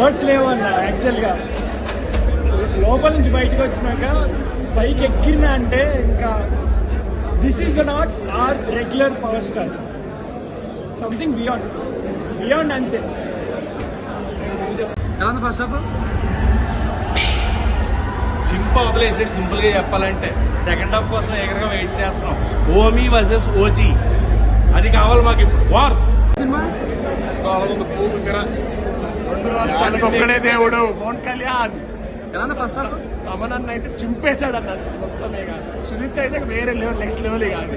Words లేవు అన్న యాక్చువల్గా లోపల నుంచి బయటకు వచ్చినాక పైకి ఎక్కినా అంటే ఇంకా this is not our regular power star something beyond beyond అంతే. ఎలా ఫస్ట్ హాఫ్ చింప వదిలేసాడు సింపుల్గా చెప్పాలంటే. సెకండ్ హాఫ్ కోసం ఎగరగా వెయిట్ చేస్తున్నాం. Omi versus OG. అది కావాలి మాకు ఇప్పుడు. వార్ సినిమా ఒక్కడే దేవుడు. పవన్ కళ్యాణ్. తమన్ అన్న అయితే చింపేశాడు అన్న మొత్తమే కాదు. సునీత్ అయితే వేరే లెవెల్ నెక్స్ట్ లెవెల్ కాదు.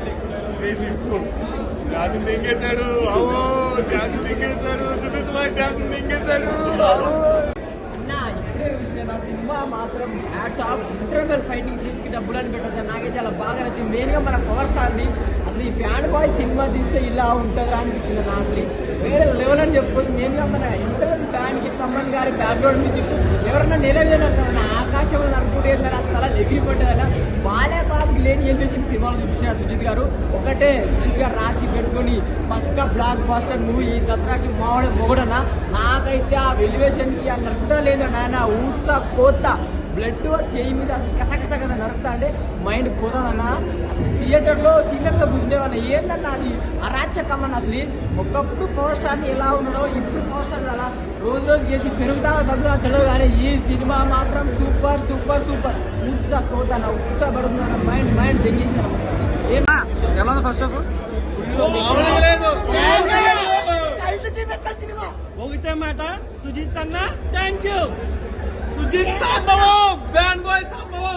జాతి మింగేశాడు. అవో జాతి మింగేశాడు. సునీత్ భాయ్ జాతి ఇప్పుడే సినిమా మాత్రం హ్యాట్స్ ఆఫ్ ఇంటర్వెల్ ఫైటింగ్ సీన్స్కి డబ్బులు అని పెట్టచ్చు నాకే చాలా బాగా నచ్చింది. మెయిన్గా మన పవర్ స్టార్ని అసలు ఈ ఫ్యాన్ బాయ్ సినిమా తీస్తే ఇలా ఉంటుందా అనిపించింది నా అసలు. వేరే లెవెల్ అని చెప్పుకోవచ్చు మెయిన్గా మన ఇంటర్వెల్ బ్యాండ్కి తమ్మన్ గారి బ్యాక్గ్రౌండ్ మ్యూజిక్ ఎవరన్నా నిలవేదన ఆకాశంలో అనుకుంటే తల ఎగిరిపడ్డదన్న బాలే బాబుకి లేని ఎలివేషన్ సినిమాలు చూపించిన సుజిత్ గారు. ఒకటే సుజిత్ గారు రాసి పెట్టుకొని పక్క బ్లాక్ బాస్టర్ మూవీ దసరాకి మావాడ మొగడన? నాకైతే ఆ వెలివేషన్కి ఆ నరుకుతా లేదన్నా నాయన? ఊత్స కోత బ్లడ్ చేయి మీద అసలు కసకస కస నరుకుతా అంటే మైండ్ పోతుందన్న అసలు థియేటర్లో సీనియర్లో కూర్చునేవన్న ఏందన్నా అది? అరాచకమన్న అసలు ఒకప్పుడు పవర్ స్టార్ని ఎలా ఉన్నాడో ఇప్పుడు పవర్ స్టార్ అలా రోజు రోజు వేసి పెరుగుతా తగ్గుతా తెలియదు కానీ ఈ సినిమా మాత్రం సూపర్ సూపర్ సూపర్. ఉత్సా కోత ఉత్సాహపడుతుందన్న మైండ్ ఎలా ఉంది ఫస్ట్ హాఫ్ ఒకటే మాట సుజిత్ అన్న థ్యాంక్ యూ సుజిత్ సంభవం ఫ్యాన్ బాయ్ సంభవం